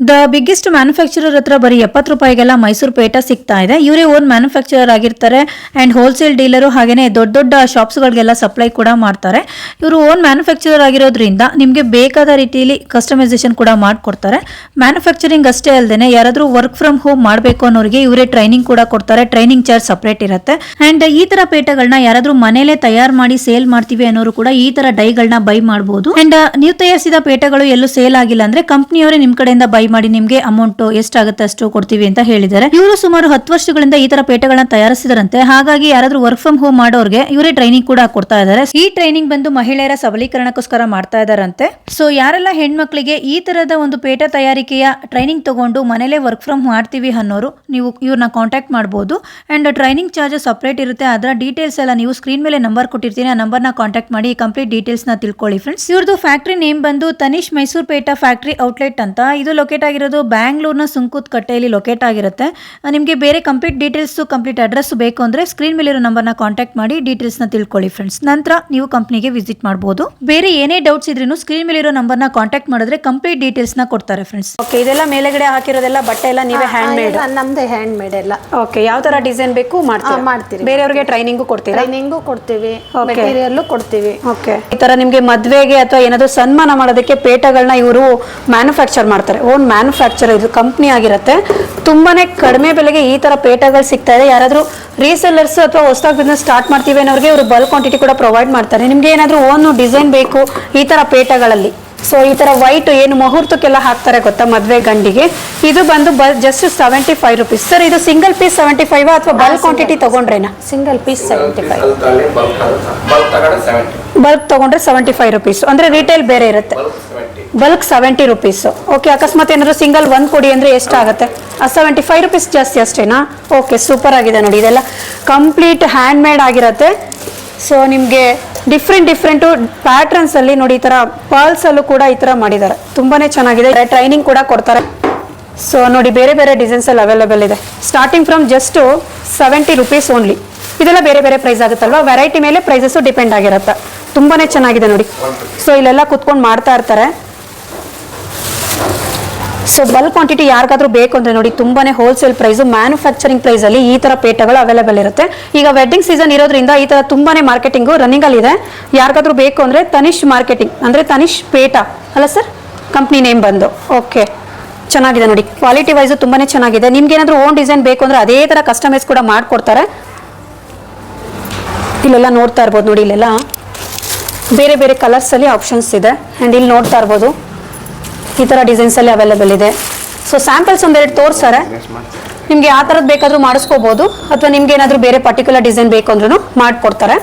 The biggest manufacturer ಹತ್ರ ಬರೀ ಎಪ್ಪತ್ತು ರೂಪಾಯಿಗೆಲ್ಲ ಮೈಸೂರು ಪೇಟ ಸಿಗ್ತಾ ಇದೆ. ಇವರೇ ಓನ್ ಮ್ಯಾನುಫ್ಯಾಕ್ಚರರ್ ಆಗಿರ್ತಾರೆ ಅಂಡ್ ಹೋಲ್ಸೇಲ್ ಡೀಲರು ಹಾಗೆಯೇ ದೊಡ್ಡ ದೊಡ್ಡ ಶಾಪ್ಸ್ಗಳಿಗೆಲ್ಲ ಸಪ್ಲೈ ಕೂಡ ಮಾಡ್ತಾರೆ. ಇವರು ಓನ್ ಮ್ಯಾನುಫ್ಯಾಕ್ಚರರ್ ಆಗಿರೋದ್ರಿಂದ ನಿಮಗೆ ಬೇಕಾದ ರೀತಿಯಲ್ಲಿ ಕಸ್ಟಮೈಸೇಷನ್ ಕೂಡ ಮಾಡಿಕೊಡ್ತಾರೆ. ಮ್ಯಾನುಫ್ಯಾಕ್ಚರಿಂಗ್ ಅಷ್ಟೇ ಅಲ್ಲದೆ ಯಾರಾದರೂ ವರ್ಕ್ ಫ್ರಮ್ ಹೋಮ್ ಮಾಡಬೇಕು ಅನ್ನೋರಿಗೆ ಇವರೇ ಟ್ರೈನಿಂಗ್ ಕೂಡ ಕೊಡ್ತಾರೆ. ಟ್ರೈನಿಂಗ್ ಚಾರ್ಜ್ ಸಪ್ರೇಟ್ ಇರುತ್ತೆ. ಅಂಡ್ ಈ ತರ ಪೇಟಗಳನ್ನ ಯಾರಾದರೂ ಮನೇಲೆ ತಯಾರು ಮಾಡಿ ಸೇಲ್ ಮಾಡ್ತೀವಿ ಅನ್ನೋರು ಕೂಡ ಈ ತರ ಡೈಗಳನ್ನ ಬೈ ಮಾಡಬಹುದು ಅಂಡ್ ನೀವು ತಯಾರಿಸಿದ ಪೇಟಗಳು ಎಲ್ಲೂ ಸೇಲ್ ಆಗಿಲ್ಲ ಅಂದ್ರೆ ಕಂಪ್ನಿಯವರೇ ನಿಮ್ಮ ಕಡೆಯಿಂದ ಬೈ ಮಾಡಿ ನಿಮ್ಗೆ ಅಮೌಂಟ್ ಎಷ್ಟಾಗುತ್ತೆ ಅಷ್ಟು ಕೊಡ್ತೀವಿ ಅಂತ ಹೇಳಿದ್ದಾರೆ. ಇವರು ಸುಮಾರು ಹತ್ತು ವರ್ಷಗಳಿಂದ ಈ ತರ ಪೇಟೆಗಳನ್ನ ತಯಾರಿಸಿದರಂತೆ. ಹಾಗಾಗಿ ಯಾರಾದ್ರೂ ವರ್ಕ್ ಫ್ರಮ್ ಹೋಮ್ ಮಾಡೋರ್ಗೆ ಇವರೇ ಟ್ರೈನಿಂಗ್ ಕೂಡ ಕೊಡ್ತಾ ಇದ್ದಾರೆ. ಈ ಟ್ರೈನಿಂಗ್ ಬಂದು ಮಹಿಳೆಯರ ಸಬಲೀಕರಣಕ್ಕೋಸ್ಕರ ಮಾಡ್ತಾ ಇದಾರಂತೆ ಸೊ ಯಾರೆಲ್ಲ ಹೆಣ್ಮಕ್ಳಿಗೆ ಈ ತರದ ಒಂದು ಪೇಟ ತಯಾರಿಕೆಯ ಟ್ರೈನಿಂಗ್ ತಗೊಂಡು ಮನೇಲೆ ವರ್ಕ್ ಫ್ರಮ್ ಮಾಡ್ತೀವಿ ಅನ್ನೋರು ನೀವು ಇವ್ರನ್ನ ಕಾಂಟ್ಯಾಕ್ಟ್ ಮಾಡಬಹುದು ಅಂಡ್ ಟ್ರೈನಿಂಗ್ ಚಾರ್ಜಸ್ ಸಪ್ರೇಟ್ ಇರುತ್ತೆ. ಅದರ ಡೀಟೇಲ್ಸ್ ಎಲ್ಲ ನೀವು ಸ್ಕ್ರೀನ್ ಮೇಲೆ ನಂಬರ್ ಕೊಟ್ಟಿರ್ತೀನಿ. ಆ ನಂಬರ್ನ ಕಾಂಟ್ಯಾಕ್ಟ್ ಮಾಡಿ ಕಂಪ್ಲೀಟ್ ಡೀಟೇಲ್ಸ್ನ ತಿಳ್ಕೊಳ್ಳಿ ಫ್ರೆಂಡ್ಸ್ ಇವ್ರದ್ದು ಫ್ಯಾಕ್ಟ್ರಿ ನೇಮ್ ಬಂದು ತನಿಷ್ ಮೈಸೂರು ಪೇಟಾ ಫ್ಯಾಕ್ಟ್ರಿ ಔಟ್ಲೆಟ್ ಅಂತ. ಇದು ಲೊಕೇಟ್ ಆಗಿರೋದು ಬ್ಯಾಂಗ್ಳೂರ್ನ ಸುಂಕುತ್ ಕಟ್ಟೆಯಲ್ಲಿ ಲೊಕೇಟ್ ಆಗಿರುತ್ತೆ. ನಿಮಗೆ ಬೇರೆ ಕಂಪ್ಲೀಟ್ ಡೀಟೇಲ್ಸ್ ಕಂಪ್ಲೀಟ್ ಅಡ್ರೆಸ್ ಬೇಕು ಅಂದ್ರೆ ಸ್ಕ್ರೀನ್ ಮೇಲಿರೋ ನಂಬರ್ನ ಕಾಂಟ್ಯಾಕ್ಟ್ ಮಾಡಿ ಡೀಟೇಲ್ಸ್ನ ತಿಳ್ಕೊಳ್ಳಿ ಫ್ರೆಂಡ್ಸ್ ನಂತರ ನೀವು ಕಂಪ್ನಿಗೆ ವಿಸಿಟ್ ಮಾಡಬಹುದು ಬೇರೆ ಏನೇ ಡೌಟ್ಸ್ ಇದ್ರೂ ಸ್ಕ್ರೀನ್ ಮೇಲಿರೋ ನಂಬರ್ನ ಕಾಂಟ್ಯಾಕ್ಟ್ ಮಾಡಿದ್ರೆ ಕಂಪ್ಲೀಟ್ ಡೀಟೇಲ್ಸ್ನ ಕೊಡ್ತಾರೆ ಫ್ರೆಂಡ್ಸ್ ಓಕೆ ಇದೆಲ್ಲ ಮೇಲೆಗಡೆ ಹಾಕಿರೋದೆಲ್ಲ ಬಟ್ಟೆ ಎಲ್ಲ ನೀವೇ ಹ್ಯಾಂಡ್ ಮೇಡ್ ನಮ್ದೇ ಹ್ಯಾಂಡ್ ಮೇಡ್ ಎಲ್ಲ. ಓಕೆ ಯಾವ ತರ ಡಿಸೈನ್ ಬೇಕು ಮಾಡ್ತೀವಿ ಮಾಡ್ತೀವಿ. ಮಾಡ್ತೀರಿ. ಬೇರೆಯವ್ರಿಗೆ ಟ್ರೈನಿಂಗು ಕೊಡ್ತೀರಾ? ಟ್ರೈನಿಂಗು ಕೊಡ್ತೀವಿ. ಮೆಟೀರಿಯಲ್ ಮೆಟೀರಿಯಲ್ಲು ಕೊಡ್ತೀವಿ. ಓಕೆ ಈ ತರ ನಿಮ್ಗೆ ಮದ್ವೆಗೆ ಅಥವಾ ಏನಾದ್ರು ಸನ್ಮಾನ ಮಾಡೋದಕ್ಕೆ ಪೇಟಗಳನ್ನ ಇವರು ಮ್ಯಾನುಫ್ಯಾಕ್ಚರ್ ಮಾಡ್ತಾರೆ. ಓನ್ ಮ್ಯಾನುಫ್ಯಾಕ್ಚರ್ ಇದು ಕಂಪ್ನಿ ಆಗಿರುತ್ತೆ. ತುಂಬಾನೇ ಕಡಿಮೆ ಬೆಲೆಗೆ ಈ ತರ ಪೇಟಗಳು ಸಿಗ್ತಾ ಇದೆ. ಯಾರಾದರೂ ರೀಸೆಲ್ಲರ್ಸ್ ಅಥವಾ ಹೊಸದಾಗಿ ಬಿಸ್ನೆಸ್ ಸ್ಟಾರ್ಟ್ ಮಾಡ್ತೀವಿ ಅನ್ನೋರಿಗೆ ಇವರು ಬಲ್ಕ್ ಕ್ವಾಂಟಿಟಿ ಕೂಡ ಪ್ರೊವೈಡ್ ಮಾಡ್ತಾರೆ. ನಿಮ್ಗೆ ಏನಾದ್ರೂ ಓನ್ ಡಿಸೈನ್ ಬೇಕು ಈ ತರ ಪೇಟಗಳಲ್ಲಿ. ಸೊ ಈ ತರ ವೈಟ್ ಏನು ಮುಹೂರ್ತಕ್ಕೆಲ್ಲ ಹಾಕ್ತಾರೆ ಗೊತ್ತಾ ಮದುವೆ ಗಂಡಿಗೆ. ಇದು ಬಂದು ಬಲ್ just seventy five rupees sir ಇದು ಸಿಂಗಲ್ ಪೀಸ್ ಸೆವೆಂಟಿ ಫೈವ್ ಅಥವಾ bulk quantity ತಗೊಂಡ್ರೇನಾ? Single piece seventy five bulk ಆಗುತ್ತೆ. ಬಲ್ಕ್ ತಗೊಂಡ್ರೆ ಸೆವೆಂಟಿ ಬಲ್ಕ್ ತಗೊಂಡ್ರೆ ಸೆವೆಂಟಿ ಫೈವ್ ರುಪೀಸ್ ಅಂದ್ರೆ ರಿಟೇಲ್ ಬೇರೆ ಇರುತ್ತೆ. ಬಲ್ಕ್ ಸೆವೆಂಟಿ ರುಪೀಸ್ ಓಕೆ ಅಕಸ್ಮಾತ್ ಏನಾದ್ರು ಸಿಂಗಲ್ ಒಂದು ಕೊಡಿ ಅಂದ್ರೆ ಎಷ್ಟಾಗುತ್ತೆ? ಸೆವೆಂಟಿ ಫೈವ್ ರುಪೀಸ್ ಜಾಸ್ತಿ ಅಷ್ಟೇನಾ? ಓಕೆ ಸೂಪರ್ ಆಗಿದೆ ನೋಡಿ, ಇದೆಲ್ಲ ಕಂಪ್ಲೀಟ್ ಹ್ಯಾಂಡ್ ಮೇಡ್ ಆಗಿರುತ್ತೆ. ಸೊ ನಿಮಗೆ ಡಿಫ್ರೆಂಟ್ ಡಿಫ್ರೆಂಟು ಪ್ಯಾಟ್ರನ್ಸಲ್ಲಿ ನೋಡಿ, ಈ ಥರ ಪರ್ಲ್ಸ್ ಅಲ್ಲೂ ಕೂಡ ಈ ಥರ ಮಾಡಿದ್ದಾರೆ. ತುಂಬಾನೇ ಚೆನ್ನಾಗಿದೆ. ಟ್ರೈನಿಂಗ್ ಕೂಡ ಕೊಡ್ತಾರೆ. ಸೊ ನೋಡಿ, ಬೇರೆ ಬೇರೆ ಡಿಸೈನ್ಸ್ ಅಲ್ಲಿ ಅವೈಲೇಬಲ್ ಇದೆ. Starting from just seventy rupees only ಇದೆಲ್ಲ ಬೇರೆ ಬೇರೆ ಪ್ರೈಸ್ ಆಗುತ್ತಲ್ವಾ? ವೆರೈಟಿ ಮೇಲೆ ಪ್ರೈಸಸ್ ಡಿಪೆಂಡ್ ಆಗಿರುತ್ತೆ. ತುಂಬಾನೇ ಚೆನ್ನಾಗಿದೆ ನೋಡಿ. ಸೊ ಇಲ್ಲೆಲ್ಲ ಕುತ್ಕೊಂಡು ಮಾಡ್ತಾ ಇರ್ತಾರೆ. ಸೊ ಬಲ್ಕ್ ಕ್ವಾಂಟಿಟಿ ಯಾರಿಗಾದ್ರೂ ಬೇಕು ಅಂದ್ರೆ ನೋಡಿ, ತುಂಬಾನೇ ಹೋಲ್ಸೇಲ್ ಪ್ರೈಸ್ ಮ್ಯಾನುಫ್ಯಾಕ್ಚರಿಂಗ್ ಪ್ರೈಸ್ ಅಲ್ಲಿ ಈ ತರ ಪೇಟಗಳು ಅವೈಲೇಬಲ್ ಇರುತ್ತೆ. ಈಗ ವೆಡ್ಡಿಂಗ್ ಸೀಸನ್ ಇರೋದ್ರಿಂದ ಈ ತರ ತುಂಬಾನೇ ಮಾರ್ಕೆಟಿಂಗ್ ರನ್ನಿಂಗ್ ಅಲ್ಲಿ ಇದೆ. ಯಾರಿಗಾದ್ರೂ ಬೇಕು ಅಂದ್ರೆ ತನಿಷ್ ಮಾರ್ಕೆಟಿಂಗ್ ಅಂದ್ರೆ ತನಿಷ್ ಪೇಟ ಅಲ್ಲ ಸರ್ ಕಂಪ್ನಿ ನೇಮ್ ಬಂದು. ಓಕೆ ಚೆನ್ನಾಗಿದೆ ನೋಡಿ. ಕ್ವಾಲಿಟಿ ವೈಸ್ ತುಂಬಾನೇ ಚೆನ್ನಾಗಿದೆ. ನಿಮ್ಗೆ ಏನಾದ್ರೂ ಓನ್ ಡಿಸೈನ್ ಬೇಕು ಅಂದ್ರೆ ಅದೇ ತರ ಕಸ್ಟಮೈಸ್ ಕೂಡ ಮಾಡ್ಕೊಡ್ತಾರೆ. ಇಲ್ಲೆಲ್ಲ ನೋಡ್ತಾ ಇರ್ಬೋದು ನೋಡಿ ಇಲ್ಲೆಲ್ಲ. ಬೇರೆ ಬೇರೆ ಕಲರ್ಸ್ ಅಲ್ಲಿ ಆಪ್ಷನ್ಸ್ ಇದೆ. ಅಂಡ್ ಇಲ್ಲಿ ನೋಡ್ತಾ ಇರ್ಬೋದು. ಈ ಥರ ಡಿಸೈನ್ಸಲ್ಲಿ ಅವೈಲೇಬಲ್ ಇದೆ. ಸೊ ಸ್ಯಾಂಪಲ್ಸ್ ಒಂದೆರಡು ತೋರಿಸ್ತಾರೆ ನಿಮಗೆ ಆ ಥರದ್ದು ಬೇಕಾದರೂ ಮಾಡಿಸ್ಕೋಬೋದು. ಅಥವಾ ನಿಮ್ಗೆ ಏನಾದರೂ ಬೇರೆ ಪರ್ಟಿಕ್ಯುಲರ್ ಡಿಸೈನ್ ಬೇಕು ಅಂದ್ರೂ ಮಾಡಿಕೊಡ್ತಾರೆ.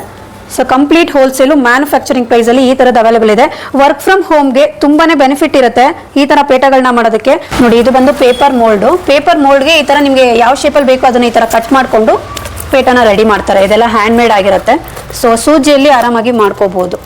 ಸೊ ಕಂಪ್ಲೀಟ್ ಹೋಲ್ಸೇಲು ಮ್ಯಾನುಫ್ಯಾಕ್ಚರಿಂಗ್ ಪ್ರೈಸಲ್ಲಿ ಈ ಥರದ್ದು ಅವೈಲೇಬಲ್ ಇದೆ. ವರ್ಕ್ ಫ್ರಮ್ ಹೋಮ್ಗೆ ತುಂಬಾನೇ ಬೆನಿಫಿಟ್ ಇರುತ್ತೆ ಈ ಥರ ಪೇಟಗಳನ್ನ ಮಾಡೋದಕ್ಕೆ. ನೋಡಿ, ಇದು ಬಂದು ಪೇಪರ್ ಮೋಲ್ಡು ಪೇಪರ್ ಮೋಲ್ಡ್ಗೆ ಈ ಥರ ನಿಮಗೆ ಯಾವ ಶೇಪಲ್ಲಿ ಬೇಕೋ ಅದನ್ನ ಈ ಥರ ಕಟ್ ಮಾಡಿಕೊಂಡು ಪೇಟನ ರೆಡಿ ಮಾಡ್ತಾರೆ. ಇದೆಲ್ಲ ಹ್ಯಾಂಡ್ ಮೇಡ್ ಆಗಿರುತ್ತೆ. ಸೊ ಸೂಜಿಯಲ್ಲಿ ಆರಾಮಾಗಿ ಮಾಡ್ಕೋಬಹುದು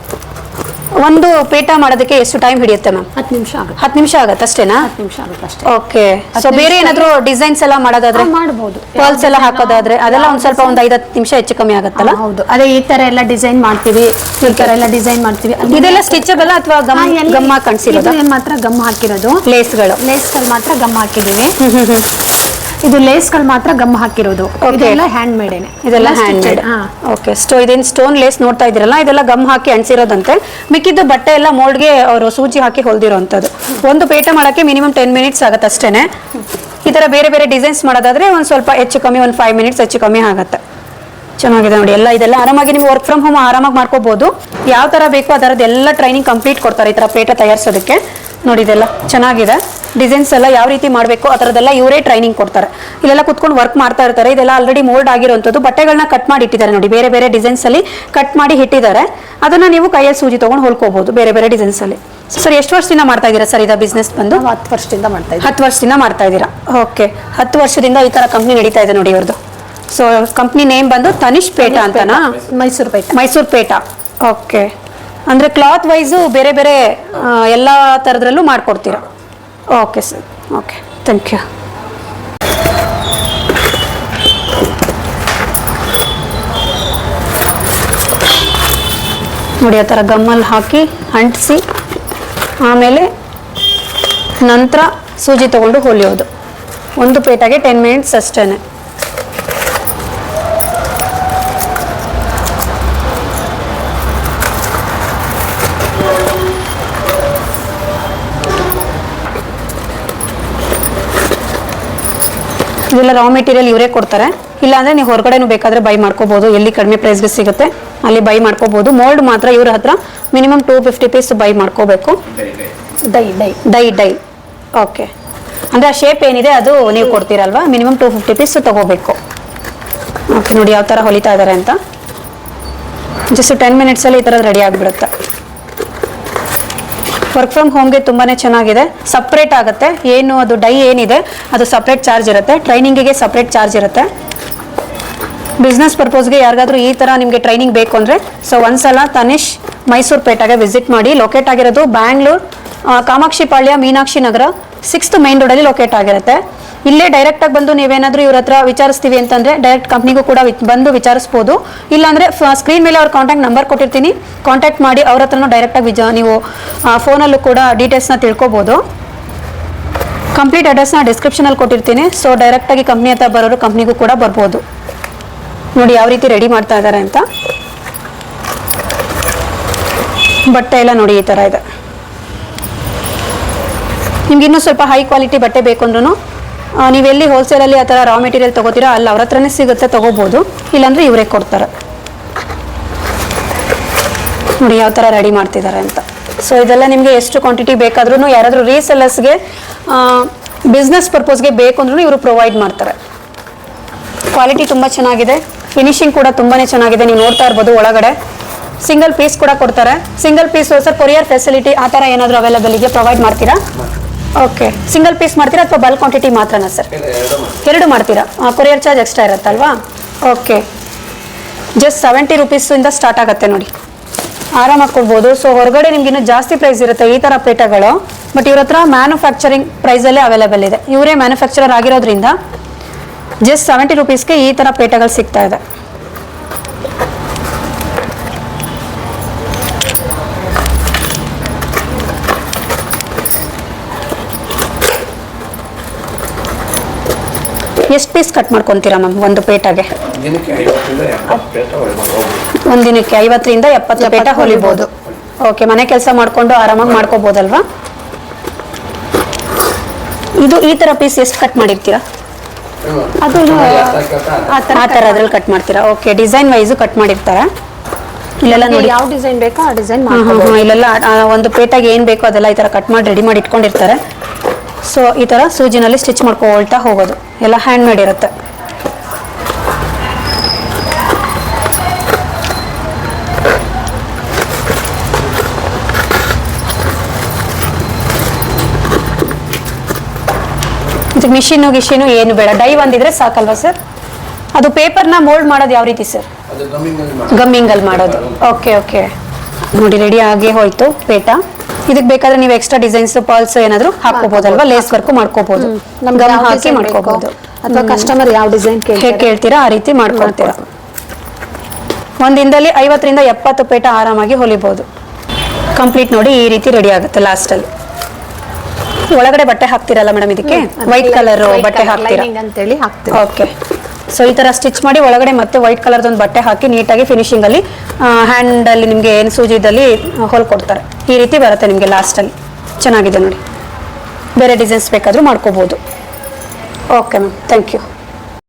ಒಂದು ಪೇಟ ಮಾಡೋದಕ್ಕೆ ಎಷ್ಟು ಟೈಮ್ ಹಿಡಿಯುತ್ತೆ ಮ್ಯಾಮ್ ಹತ್ತು ನಿಮಿಷ ಆಗುತ್ತೆ. ಹತ್ತು ನಿಮಿಷ ಆಗುತ್ತೆ ಅಷ್ಟೇನಾ? ಹತ್ತು ನಿಮಿಷ ಆಗುತ್ತೆ ಅಷ್ಟೇ. ಓಕೆ ಸೊ ಬೇರೆ ಏನಾದರೂ ಡಿಸೈನ್ಸ್ ಎಲ್ಲ ಮಾಡೋದಾದ್ರೆ? ಮಾಡ್ಬೋದು. ಪರ್ಲ್ಸ್ ಎಲ್ಲ ಹಾಕೋದಾದ್ರೆ? ಅದೆಲ್ಲ ಒಂದು ಸ್ವಲ್ಪ ಒಂದು ಐದು ಹತ್ತು ನಿಮಿಷ ಹೆಚ್ಚು ಕಮ್ಮಿ ಆಗುತ್ತಲ್ಲ? ಹೌದು. ಅದೇ ಈ ತರ ಎಲ್ಲ ಡಿಸೈನ್ ಮಾಡ್ತೀವಿ ಈ ತರ ಎಲ್ಲ ಡಿಸೈನ್ ಮಾಡ್ತೀವಿ. ಇದೆಲ್ಲ ಸ್ಟಿಚಬಲ್ ಅಥವಾ ಗಮ್ ಗಮ್ಮ ಕಣ್ಸಿರೋದ? ಮಾತ್ರ ಗಮ್ ಹಾಕಿರೋದು. ಲೇಸ್ಗಳು ಲೇಸ್ಗಳು ಮಾತ್ರ ಗಮ್ ಹಾಕಿದೀವಿ ಇದು ಲೇಸ್ಗಳು ಮಾತ್ರ ಗಮ್ ಹಾಕಿರೋದು. ಇದೆಲ್ಲ ಹ್ಯಾಂಡ್ ಮೇಡೇನೆ ಇದೆಲ್ಲ ಹ್ಯಾಂಡ್ ಮೇಡ್ ಓಕೆ ಸ್ಟೋ ಇದೇನ್ ಸ್ಟೋನ್ ಲೇಸ್ ನೋಡ್ತಾ ಇದ್ದೀರಲ್ಲ ಇದೆಲ್ಲ ಗಮ್ ಹಾಕಿ ಅಂಟಿಸಿರೋದಂತೆ ಮಿಕ್ಕಿದ್ದು ಬಟ್ಟೆ ಎಲ್ಲ ಮೋಲ್ಡ್ಗೆ ಅವರು ಸೂಜಿ ಹಾಕಿ ಹೊಲ್ದಿರೋಂಥದ್ದು. ಒಂದು ಪೇಟ ಮಾಡಕ್ಕೆ ಮಿನಿಮಮ್ ಟೆನ್ ಮಿನಿಟ್ಸ್ ಆಗುತ್ತೆ ಅಷ್ಟೇನೆ. ಈ ತರ ಬೇರೆ ಬೇರೆ ಡಿಸೈನ್ಸ್ ಮಾಡೋದಾದ್ರೆ ಒಂದು ಸ್ವಲ್ಪ ಹೆಚ್ಚು ಕಮ್ಮಿ ಒಂದು ಫೈವ್ ಮಿನಿಟ್ಸ್ ಹೆಚ್ಚು ಕಮ್ಮಿ ಆಗುತ್ತೆ. ಚೆನ್ನಾಗಿದೆ ನೋಡಿ. ಎಲ್ಲ ಇದೆಲ್ಲ ಆರಾಮಾಗಿ ನೀವು ವರ್ಕ್ ಫ್ರಮ್ ಹೋಮ್ ಆರಾಮಾಗಿ ಮಾಡ್ಕೋಬಹುದು ಯಾವ ತರ ಬೇಕೋ ಆ ಥರದ್ದು ಎಲ್ಲ ಟ್ರೈನಿಂಗ್ ಕಂಪ್ಲೀಟ್ ಕೊಡ್ತಾರೆ ಈ ತರ ಪೇಟ ತಯಾರಿಸೋದಕ್ಕೆ. ನೋಡಿ ಇದೆಲ್ಲ ಚೆನ್ನಾಗಿದೆ. ಡಿಸೈನ್ಸ್ ಎಲ್ಲ ಯಾವ ರೀತಿ ಮಾಡಬೇಕು ಆ ಥರದ್ದೆಲ್ಲ ಇವರೇ ಟ್ರೈನಿಂಗ್ ಕೊಡ್ತಾರೆ. ಇಲ್ಲೆಲ್ಲ ಕುತ್ಕೊಂಡು ವರ್ಕ್ ಮಾಡ್ತಾ ಇರ್ತಾರೆ. ಇದೆಲ್ಲ ಆಲ್ರೆಡಿ ಮೋಲ್ಡ್ ಆಗಿರುವಂಥದ್ದು. ಬಟ್ಟೆಗಳನ್ನ ಕಟ್ ಮಾಡಿ ಇಟ್ಟಿದ್ದಾರೆ ನೋಡಿ. ಬೇರೆ ಬೇರೆ ಡಿಸೈನ್ಸ್ ಅಲ್ಲಿ ಕಟ್ ಮಾಡಿ ಇಟ್ಟಿದ್ದಾರೆ. ಅದನ್ನ ನೀವು ಕೈಯಲ್ಲಿ ಸೂಜಿ ತಗೊಂಡು ಹೊಲ್ಕೋಬಹುದು ಬೇರೆ ಬೇರೆ ಡಿಸೈನ್ಸ್ ಅಲ್ಲಿ. ಸರ್ ಎಷ್ಟು ವರ್ಷದಿಂದ ಮಾಡ್ತಾ ಇದ್ದೀರಾ ಸರ್? ಇದಾ ಬಿಸ್ನೆಸ್ ಬಂದು? ಹತ್ತು ವರ್ಷದಿಂದ ಮಾಡ್ತಾ ಇದ್ದೀರಾ ಹತ್ತು ವರ್ಷದಿಂದ ಮಾಡ್ತಾ ಇದ್ದೀರಾ. ಓಕೆ ಹತ್ತು ವರ್ಷದಿಂದ ಈ ತರ ಕಂಪ್ನಿ ನಡೀತಾ ಇದೆ ನೋಡಿ ಇವ್ರದ್ದು ಸೊ ಕಂಪ್ನಿ ನೇಮ್ ಬಂದು ತನಿಷ್ ಪೇಟ ಅಂತನಾ? ಮೈಸೂರು ಪೇಟ. ಮೈಸೂರು ಪೇಟ. ಓಕೆ ಅಂದ್ರೆ ಕ್ಲಾತ್ ವೈಸು ಬೇರೆ ಬೇರೆ ಎಲ್ಲ ಥರದ್ರಲ್ಲೂ ಮಾಡ್ಕೊಡ್ತೀರಾ? Okay sir okay thank you ನೋಡಿ ಆ ಥರ ಗಮ್ಮಲ್ಲಿ ಹಾಕಿ ಅಂಟಿಸಿ ಆಮೇಲೆ ನಂತರ ಸೂಜಿ ತಗೊಂಡು ಹೊಲಿಯೋದು. ಒಂದು ಪೇಟಾಗೆ ಟೆನ್ ಮಿನಿಟ್ಸ್ ಅಷ್ಟೇನೆ. ಇದೆಲ್ಲ ರಾ ಮೆಟೀರಿಯಲ್ ಇವರೇ ಕೊಡ್ತಾರೆ. ಇಲ್ಲಾಂದ್ರೆ ನೀವು ಹೊರಗಡೆನೂ ಬೇಕಾದ್ರೆ ಬೈ ಮಾಡ್ಕೋಬಹುದು ಎಲ್ಲಿ ಕಡಿಮೆ ಪ್ರೈಸ್ಗೆ ಸಿಗುತ್ತೆ ಅಲ್ಲಿ ಬೈ ಮಾಡ್ಕೋಬಹುದು ಮೋಲ್ಡ್ ಮಾತ್ರ ಇವ್ರ ಹತ್ರ minimum two fifty piece buy ಮಾಡ್ಕೋಬೇಕು. Die die. Die die. Okay ಅಂದ್ರೆ ಆ ಶೇಪ್ ಏನಿದೆ ಅದು ನೀವು ಕೊಡ್ತೀರಲ್ವಾ? ಮಿನಿಮಮ್ ಟೂ ಫಿಫ್ಟಿ ಪೀಸ್ ತಗೋಬೇಕು. ಓಕೆ ನೋಡಿ ಯಾವ ಥರ ಹೊಲಿತಾ ಇದ್ದಾರೆ ಅಂತ. ಜಸ್ಟ್ ಟೆನ್ ಮಿನಿಟ್ಸಲ್ಲಿ ಈ ತರ ರೆಡಿ ಆಗಿಬಿಡುತ್ತೆ. ವರ್ಕ್ ಫ್ರಮ್ ಹೋಮ್ಗೆ ತುಂಬಾನೇ ಚೆನ್ನಾಗಿದೆ. ಸಪ್ರೇಟ್ ಆಗುತ್ತೆ. ಏನು, ಅದು ಡೈ ಏನಿದೆ, ಅದು ಸಪ್ರೇಟ್ ಚಾರ್ಜ್ ಇರುತ್ತೆ. ಟ್ರೈನಿಂಗಿಗೆ ಸಪ್ರೇಟ್ ಚಾರ್ಜ್ ಇರುತ್ತೆ. ಬಿಸ್ನೆಸ್ ಪರ್ಪೋಸ್ಗೆ ಯಾರಿಗಾದ್ರೂ ಈ ಥರ ನಿಮಗೆ ಟ್ರೈನಿಂಗ್ ಬೇಕು ಅಂದರೆ ಸೊ ಒಂದ್ಸಲ ತನಿಷ್ ಮೈಸೂರು ಪೇಟೆಗೆ ವಿಸಿಟ್ ಮಾಡಿ ಲೊಕೇಟ್ ಆಗಿರೋದು ಬ್ಯಾಂಗ್ಳೂರ್ ಕಾಮಾಕ್ಷಿಪಾಳ್ಯ ಕಾಮಾಕ್ಷಿ ಪಾಳ್ಯ ಮೀನಾಕ್ಷಿ ನಗರ ಸಿಕ್ಸ್ತ್ ಮೈನ್ ರೋಡಲ್ಲಿ ಲೊಕೇಟ್ ಆಗಿರುತ್ತೆ. ಇಲ್ಲೇ ಡೈರೆಕ್ಟ್ ಆಗಿ ಬಂದು ನೀವೇನಾದ್ರೂ ಇವ್ರ ಹತ್ರ ವಿಚಾರಿಸ್ತೀವಿ ಅಂತಂದ್ರೆ ಡೈರೆಕ್ಟ್ ಕಂಪ್ನಿಗೂ ಕೂಡ ಬಂದು ವಿಚಾರಿಸಬಹುದು ಇಲ್ಲಾಂದ್ರೆ ಸ್ಕ್ರೀನ್ ಮೇಲೆ ಅವ್ರ ಕಾಂಟ್ಯಾಕ್ಟ್ ನಂಬರ್ ಕೊಟ್ಟಿರ್ತೀನಿ. ಕಾಂಟ್ಯಾಕ್ಟ್ ಮಾಡಿ ಅವ್ರ ಹತ್ರನೂ ಡೈರೆಕ್ಟ್ ಆಗಿ ನೀವು ಫೋನಲ್ಲೂ ಕೂಡ ಡೀಟೇಲ್ಸ್ನ ತಿಳ್ಕೊಬೋದು. ಕಂಪ್ಲೀಟ್ ಅಡ್ರೆಸ್ನ ಡಿಸ್ಕ್ರಿಪ್ಷನಲ್ಲಿ ಕೊಟ್ಟಿರ್ತೀನಿ. ಸೊ ಡೈರೆಕ್ಟಾಗಿ ಕಂಪ್ನಿ ಹತ್ರ ಬರೋರು ಕಂಪ್ನಿಗೂ ಕೂಡ ಬರ್ಬೋದು. ನೋಡಿ ಯಾವ ರೀತಿ ರೆಡಿ ಮಾಡ್ತಾ ಇದ್ದಾರೆ ಅಂತ. ಬಟ್ಟೆ ಎಲ್ಲ ನೋಡಿ ಈ ಥರ ಇದೆ. ನಿಮ್ಗೆ ಇನ್ನೂ ಸ್ವಲ್ಪ ಹೈ ಕ್ವಾಲಿಟಿ ಬಟ್ಟೆ ಬೇಕು ಅಂದ್ರೂ ನೀವೆಲ್ಲಿ ಹೋಲ್ಸೇಲಲ್ಲಿ ಆ ಥರ ರಾ ಮೆಟೀರಿಯಲ್ ತೊಗೋತೀರಾ, ಅಲ್ಲಿ ಅವ್ರ ಹತ್ರನೇ ಸಿಗುತ್ತೆ, ತೊಗೋಬೋದು. ಇಲ್ಲಾಂದರೆ ಇವರೇ ಕೊಡ್ತಾರೆ. ನೋಡಿ ಯಾವ ಥರ ರೆಡಿ ಮಾಡ್ತಿದ್ದಾರೆ ಅಂತ. ಸೊ ಇದೆಲ್ಲ ನಿಮಗೆ ಎಷ್ಟು ಕ್ವಾಂಟಿಟಿ ಬೇಕಾದ್ರೂ ಯಾರಾದರೂ ರೀಸೆಲ್ಲರ್ಸ್ಗೆ ಬಿಸ್ನೆಸ್ ಪರ್ಪಸ್ಗೆ ಬೇಕು ಅಂದ್ರೂ ಇವರು ಪ್ರೊವೈಡ್ ಮಾಡ್ತಾರೆ. ಕ್ವಾಲಿಟಿ ತುಂಬ ಚೆನ್ನಾಗಿದೆ. ಫಿನಿಶಿಂಗ್ ಕೂಡ ತುಂಬಾ ಚೆನ್ನಾಗಿದೆ. ನೀವು ನೋಡ್ತಾ ಇರ್ಬೋದು ಒಳಗಡೆ. ಸಿಂಗಲ್ ಪೀಸ್ ಕೂಡ ಕೊಡ್ತಾರೆ. Single piece sir courier facility ಆ ಥರ ಏನಾದರೂ ಅವೈಲೇಬಲ್ ಇದೆ ಪ್ರೊವೈಡ್ ಮಾಡ್ತೀರಾ? ಓಕೆ. ಸಿಂಗಲ್ ಪೀಸ್ ಮಾಡ್ತೀರಾ ಅಥವಾ ಬಲ್ಕ್ ಕ್ವಾಂಟಿಟಿ ಮಾತ್ರನಾ ಸರ್ ಎರಡು ಮಾಡಿ ಎರಡು ಮಾಡ್ತೀರಾ? ಕೊರಿಯರ್ ಚಾರ್ಜ್ ಎಕ್ಸ್ಟ್ರಾ ಇರುತ್ತಲ್ವಾ? ಓಕೆ. ಜಸ್ಟ್ ಸೆವೆಂಟಿ ರುಪೀಸಿಂದ ಸ್ಟಾರ್ಟ್ ಆಗುತ್ತೆ ನೋಡಿ. ಆರಾಮಾಗಿ ಕೊಡ್ಬೋದು. ಸೊ ಹೊರಗಡೆ ನಿಮ್ಗೆ ಇನ್ನೂ ಜಾಸ್ತಿ ಪ್ರೈಸ್ ಇರುತ್ತೆ ಈ ಥರ ಪೇಟಗಳು. ಬಟ್ ಇವ್ರ ಹತ್ರ ಮ್ಯಾನುಫ್ಯಾಕ್ಚರಿಂಗ್ ಪ್ರೈಸಲ್ಲೇ ಅವೈಲೇಬಲ್ ಇದೆ. ಇವರೇ ಮ್ಯಾನುಫ್ಯಾಕ್ಚರರ್ ಆಗಿರೋದ್ರಿಂದ ಜಸ್ಟ್ ಸೆವೆಂಟಿ ರುಪೀಸ್ಗೆ ಈ ಥರ ಪೇಟಗಳು ಸಿಗ್ತಾ ಇದೆ. ಎಷ್ಟು ಪೀಸ್ ಕಟ್ ಮಾಡ್ಕೊಂತೀರಾ ಮ್ಯಾಮ್ ಒಂದು ಪೇಟಾಗೆ? ದಿನಕ್ಕೆ ಐವತ್ತರಿಂದ ಎಪ್ಪತ್ತು ಪೇಟ ಹೋಗ್ಬೋದು ಒಂದು ದಿನಕ್ಕೆ ಐವತ್ತರಿಂದ ಎಪ್ಪತ್ತು ಪೇಟ ಹೊಲಿಬೋದು. ಓಕೆ ಮನೆ ಕೆಲಸ ಮಾಡ್ಕೊಂಡು ಆರಾಮಾಗಿ ಮಾಡ್ಕೋಬೋದಲ್ವಾ? ಇದು ಈ ತರ ಪೀಸ್ ಎಷ್ಟು ಕಟ್ ಮಾಡಿರ್ತೀರಾ? ಅದು ಆ ಥರ ಅದ್ರಲ್ಲಿ ಕಟ್ ಮಾಡ್ತೀರಾ? ಓಕೆ ಡಿಸೈನ್ ವೈಸು ಕಟ್ ಮಾಡಿರ್ತಾರೆ? ಇಲ್ಲೆಲ್ಲ ನೋಡಿ. ಯಾವ ಡಿಸೈನ್ ಬೇಕೋ ಆ ಡಿಸೈನ್. ಇಲ್ಲೆಲ್ಲ ಒಂದು ಪೇಟಾಗಿ ಏನು ಬೇಕೋ ಅದೆಲ್ಲ ಈ ಥರ ಕಟ್ ಮಾಡಿ ರೆಡಿ ಮಾಡಿ ಇಟ್ಕೊಂಡಿರ್ತಾರೆ. ಸೊ ಈ ಥರ ಸೂಜಿನಲ್ಲಿ ಸ್ಟಿಚ್ ಮಾಡ್ಕೊಳ್ತಾ ಹೋಗೋದು. ಎಲ್ಲ ಹ್ಯಾಂಡ್ ಮೇಡ್ ಇರುತ್ತೆ. ಇದು ಮಿಷಿನು ಗಿಷಿನು ಏನು ಬೇಡ. ಡೈ ಒಂದಿದ್ರೆ ಸಾಕಲ್ವಾ ಸರ್ ಅದು ಪೇಪರ್ನ ಮೋಲ್ಡ್ ಮಾಡೋದು ಯಾವ ರೀತಿ ಸರ್ ಗಮ್ಮಿಂಗಲ್ಲಿ ಮಾಡೋದು. ಓಕೆ ಓಕೆ ನೋಡಿ ರೆಡಿ ಆಗೇ ಹೋಯ್ತು ಪೇಟ. ಇದಕ್ಕೆ ಬೇಕಾದ್ರೆ ನೀವು ಎಕ್ಸ್ಟ್ರಾ ಡಿಸೈನ್ಸ್ ಪರ್ಲ್ಸ್ ಏನಾದ್ರು ಹಾಕೋಬಹುದಲ್ವಾ ಲೇಸ್ ವರ್ಕ್ ಮಾಡ್ಕೋಬಹುದು ಗಮ್ ಹಾಕಿ ಮಾಡ್ಕೋಬಹುದು ಅಥವಾ ಕಸ್ಟಮರ್ ಯಾವ ಡಿಸೈನ್ ಕೇಳ್ತೀರಾ? ಆ ರೀತಿ ಮಾಡ್ಕೊಳ್ತೀರಾ ಒಂದಿನದಲ್ಲಿ ದಿನದಲ್ಲಿ ಐವತ್ತರಿಂದ ಎಪ್ಪತ್ತು ಪೇಟ ಆರಾಮಾಗಿ ಹೊಲಿಬಹುದು ಕಂಪ್ಲೀಟ್ ನೋಡಿ ಈ ರೀತಿ ರೆಡಿ ಆಗುತ್ತೆ ಲಾಸ್ಟ್ ಅಲ್ಲಿ. ಒಳಗಡೆ ಬಟ್ಟೆ ಹಾಕ್ತಿರಲ್ಲ ಮೇಡಮ್ ಇದಕ್ಕೆ? ವೈಟ್ ಕಲರ್ ಬಟ್ಟೆ ಹಾಕ್ತೀರಾ? ಓಕೆ ಸೊ ಈ ಥರ ಸ್ಟಿಚ್ ಮಾಡಿ ಒಳಗಡೆ ಮತ್ತೆ ವೈಟ್ ಕಲರ್ದೊಂದು ಬಟ್ಟೆ ಹಾಕಿ ನೀಟಾಗಿ ಫಿನಿಶಿಂಗ್ ಅಲ್ಲಿ ಹ್ಯಾಂಡ್ ಅಲ್ಲಿ ನಿಮಗೆ ಏನು ಸೂಜಿದಲ್ಲಿ ಹೊಲ್ಕೊಡ್ತಾರೆ ಈ ರೀತಿ ಬರುತ್ತೆ ನಿಮಗೆ ಲಾಸ್ಟಲ್ಲಿ ಚೆನ್ನಾಗಿದೆ ನೋಡಿ. ಬೇರೆ ಡಿಸೈನ್ಸ್ ಬೇಕಾದರೂ ಮಾಡ್ಕೋಬೋದು. Okay ma'am thank you